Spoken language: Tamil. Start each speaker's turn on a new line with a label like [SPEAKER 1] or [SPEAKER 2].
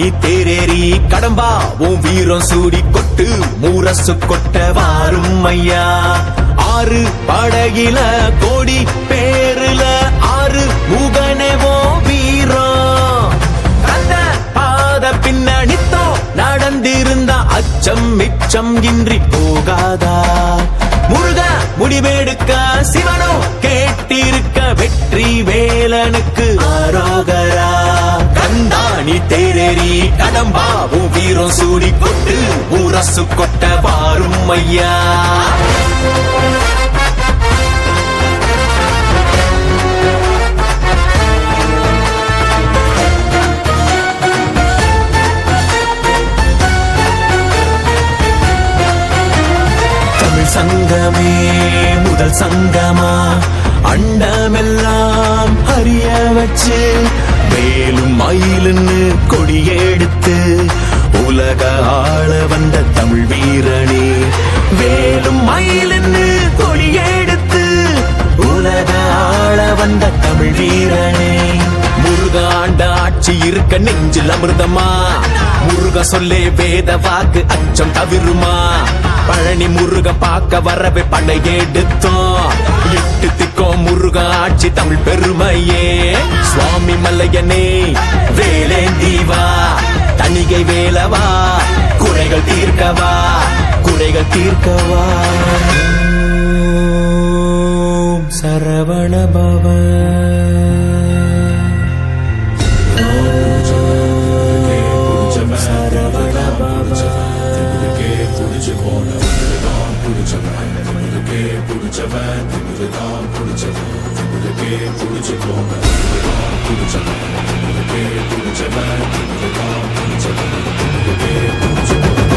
[SPEAKER 1] நீ தேரேறி கடம்பா உன் வீரம் சூடி கொட்டு மூரசு கொட்ட வாரும் ஐயா. ஆறு படகில கோடி பேருல ஆறு முகனேவோ வீரம். அந்த பாத பின்னணித்தோ நடந்திருந்த அச்சம் மிச்சம் இன்றி போகாதா. முடிவெடுக்க சிவனோ கேட்டிருக்க வெற்றி வேலனுக்கு ஆரோகரா. கந்தாணி தேரேறி கடம்பாவும் வீரம் சூடி கொட்டு ஊரசு கொட்ட பாரும் ஐயா. சங்கமே முதல் சங்கமா? அண்டமெல்லாம் அறிய வச்சு மேலும் மயிலுன்னு கொடியெடுத்து உலக ஆள வந்த தமிழ் வீரனே வேலும் மயிலுன்னு கொடியெடுத்து உலக ஆள வந்த தமிழ் வீரனே. முருகாண்ட ஆட்சி இருக்க நெஞ்சில் அமிர்தமா? முருக சொல்லே வேத வாக்கு அச்சம் தவிருமா? பழனி முருக பார்க்க வரவே படையெடுத்தோம் எட்டு திக்கோ முருக ஆட்சி தமிழ் பெருமையே. சுவாமி மல்லையனே வேலேந்தி வா. தணிகை வேலவா குறைகள் தீர்க்கவா குறைகள் தீர்க்கவா. சரவண பவன்
[SPEAKER 2] பிடிச்சவன் திமிரு தான் பிடிச்சவன் திமிருக்கே பிடிச்சிக்கோங்க தான் பிடிச்சவன் திமிருக்கே பிடிச்சவன் திமிரு தான் பிடிச்சவன் திமிருக்கே பிடிச்சிக்கோங்க